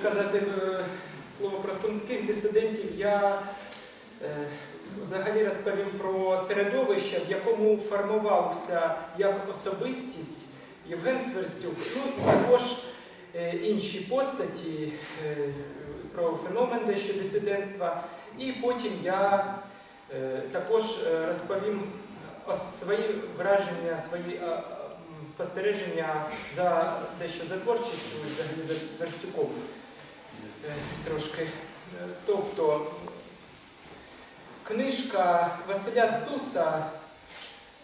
сказати е, слово про сумських дисидентів, я е, взагалі розповім про середовище, в якому формувався як особистість Євген Сверстюк, ну і також е, інші постаті про феномен дещо дисидентства. І потім я також розповім свої враження, свої спостереження за дещо за творчістю, взагалі за Сверстюком. Е, Трошки. Е, Тобто книжка Василя Стуса,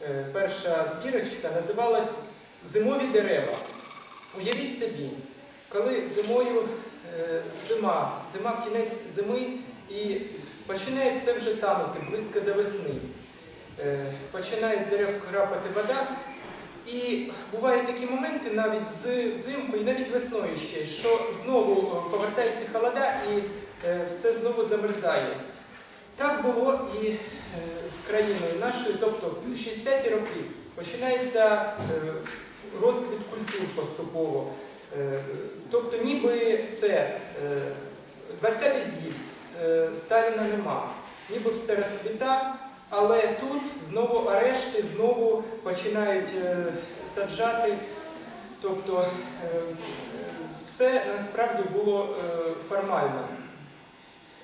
е, перша збірочка, називалась Зимові дерева. Уявіть собі, коли зимою зима, зима кінець зими і починає все вже танути близько до весни. Починає з дерев крапати вода. І бувають такі моменти навіть взимку і навіть весною ще, що знову е, повертається холода і е, все знову замерзає. Так було і е, з країною нашою, тобто в 60-ті роки починається розквіт культур поступово. Тобто ніби все, е, 20-й з'їзд, Сталіна нема, ніби все розквіта, але тут знову арешти, знову починають е, саджати. Тобто е, все насправді було е, формально.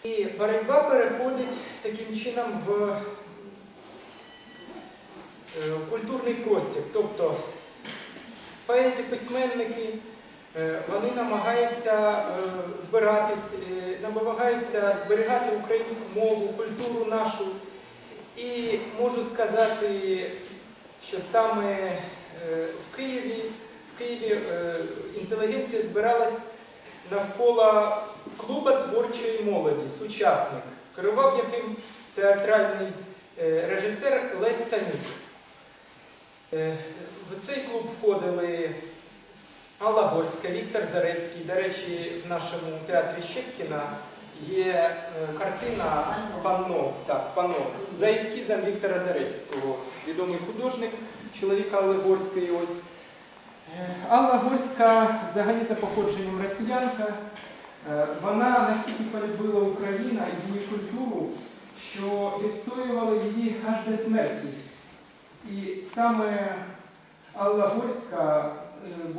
І боротьба переходить таким чином в культурний простір. Тобто поети, письменники, вони намагаються збиратись, намагаються зберігати українську мову, культуру нашу. І можу сказати, що саме е, в Києві, в Києві е, інтелігенція збиралась навколо клуба творчої молоді, сучасник. Керував яким театральний е, режисер Лесь Танюк. В цей клуб входили Алла Горська, Віктор Зарецький. До речі, в нашому театрі Щепкіна є е, картина Панно, так, Панно, за ескізом Віктора Зарецького, відомий художник, чоловіка Алли Горської ось. Е, Алла Горська взагалі за походженням росіянка. Е, Вона настільки полюбила Україну і її культуру, що відстоювала її аж до смерті. І саме Алла Горська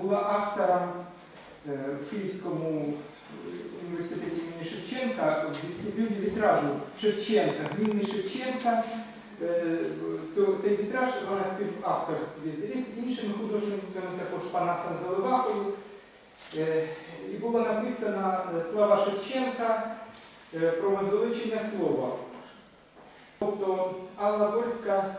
була автором в Київському університеті імені Шевченка в вестибюлі вітражу Шевченка, Гліни Шевченка. Е, Цей вітраж вона співавторстві з іншими художниками, також Панасом Заливахою. Е, І було написано е, слова Шевченка про возвеличення слова. Тобто Алла Горська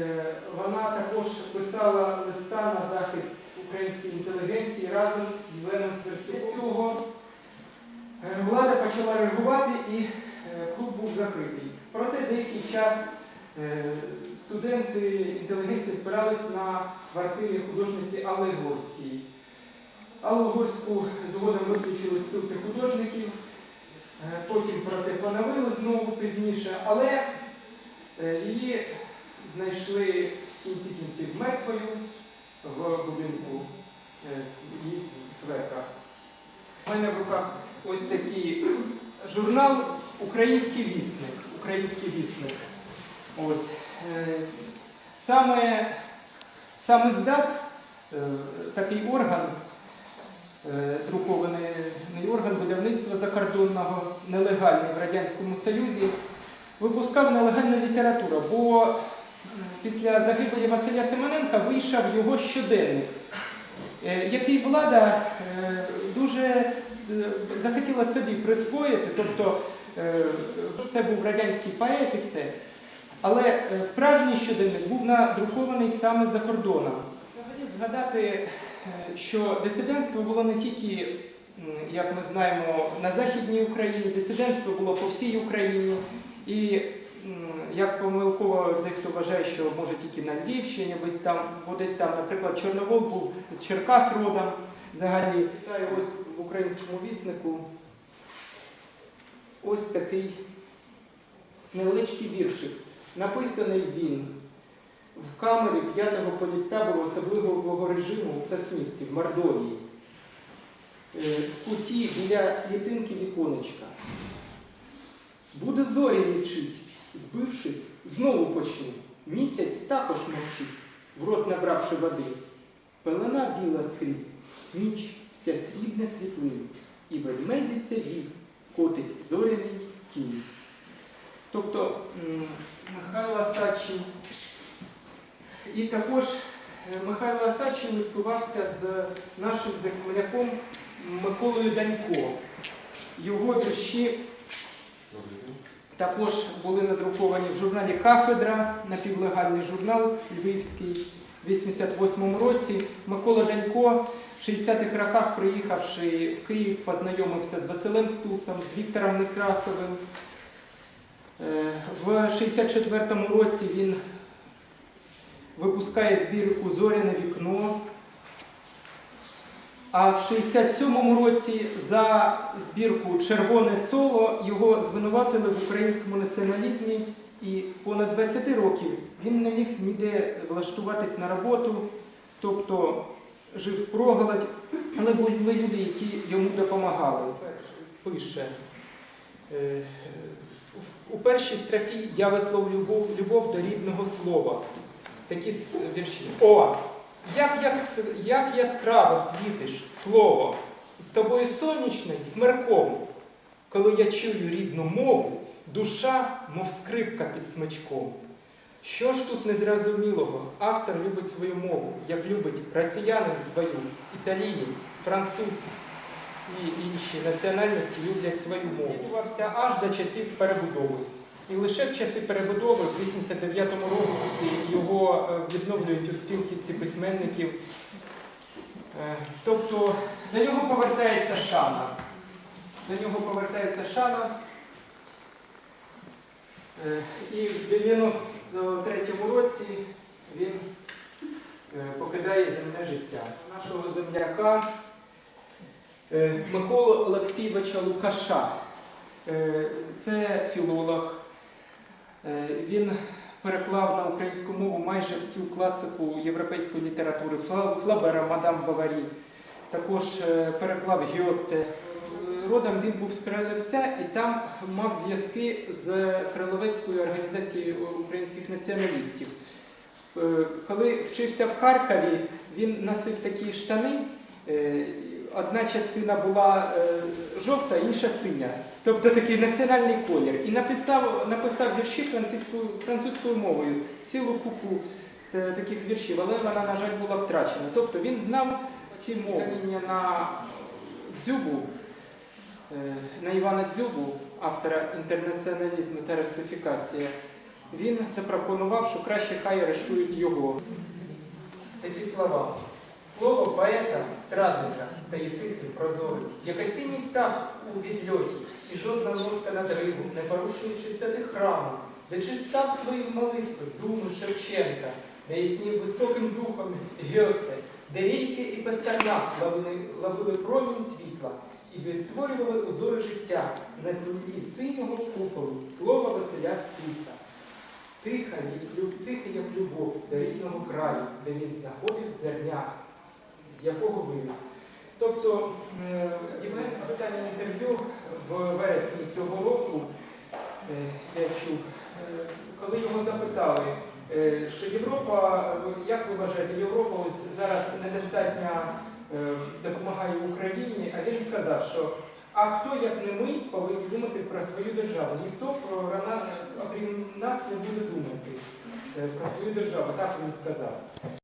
е, вона також писала листа на захист української інтелігенції разом з Євгеном Сверстюком. Е, влада почала реагувати і е, клуб був закритий. Проте деякий час е, студенти інтелігенції збирались на квартирі художниці Алли Горській. Аллу Горську згодом виключили спілки художників, потім проте поновили знову пізніше, але її знайшли в кінці кінців мертвою в будинку е, її с- свекра. У мене в руках ось такий журнал Український вісник. Український вісник. Ось. Е, Саме, саме здат, е, такий орган, е, друкований орган видавництва закордонного, нелегальний в Радянському Союзі, випускав нелегальну літературу, бо після загибелі Василя Семененка вийшов його щоденник, е, який влада е, дуже е, захотіла собі присвоїти, тобто це був радянський поет і все. Але справжній щоденник був надрукований саме за кордоном. Взагалі згадати, що дисидентство було не тільки, як ми знаємо, на Західній Україні, дисидентство було по всій Україні. І як помилково дехто вважає, що може тільки на Львівщині, десь там, бо десь там, наприклад, Чорновол був з Черкас родом взагалі. Читаю ось в українському віснику ось такий невеличкий віршик. Написаний він в камері п'ятого політтабору особливого режиму в Соснівці, в Мордовії. е, в куті біля літинки віконечка. Буде зорі лічить, збившись, знову почну. Місяць також мовчить, в рот набравши води. Пелена біла скрізь, ніч вся срібна світлина, і ведмедиця віз котить зоряний кінь. Тобто Михайло Асачий і також е, Михайло Асачий листувався з нашим земляком Миколою Данько. Його вірші також були надруковані в журналі Кафедра, напівлегальний журнал Львівський в 88-му році. Микола Данько в 60-х роках, приїхавши в Київ, познайомився з Василем Стусом, з Віктором Некрасовим. Е, В 64-му році він випускає збірку Зоряне вікно. А в 67-му році за збірку Червоне соло його звинуватили в українському націоналізмі, і понад 20 років він не міг ніде влаштуватись на роботу, тобто жив в проголодь, але були люди, які йому допомагали. Пише. е, У першій строфі я висловлю любов до рідного слова. Такі вірші. О! Як, як, як яскраво світиш слово, з тобою сонячно й смерком. Коли я чую рідну мову, душа, мов скрипка під смичком. Що ж тут незрозумілого? Автор любить свою мову, як любить росіянин свою, італієць, француз і інші національності люблять свою мову. Аж до часів перебудови. І лише в часи перебудови, в 89-му році, його е, відновлюють у спілківці письменників. Е, Тобто до нього повертається шана. До нього повертається шана. Е, І в 93-му році він покидає земне життя. Нашого земляка Миколу Олексійовича Лукаша. Це філолог. Е, Він переклав на українську мову майже всю класику європейської літератури Флабера, Мадам Баварі. Також е, переклав Гьоте. Е, Родом він був з Крилевця і там мав зв'язки з Криловецькою організацією українських націоналістів. Коли вчився в Харкові, він носив такі штани. Одна частина була жовта, інша синя. Тобто такий національний колір. І написав, написав вірші французькою, французькою мовою, цілу купу е, таких віршів, але вона, на жаль, була втрачена. Тобто він знав всі мови. На Дзюбу, е, на Івана Дзюбу, автора інтернаціоналізму та русифікації, він запропонував, що краще хай арештують його. Такі слова. Слово поета, страдника, стає тихим, прозорим, як осінній птах у відльоті, і жодна нотка надриву не порушує чистоти храму, де читав свої молитви думи Шевченка, де яснів високим духом Гьоте, де ріки і пастернак ловили, ловили промінь світла і відтворювали узори життя на тлі синього куполу слова Василя як тиха, як любов до рідного краю, де він знаходив зерня, з якого виріс. Тобто е, Євген з інтерв'ю в вересні цього року, е, я чув, е, коли його запитали, е, що Європа, як ви вважаєте, Європа ось зараз недостатньо допомагає Україні, а він сказав, що а хто, як не ми, повинні думати про свою державу? Ніхто про окрім нас не буде думати про свою державу, так він сказав.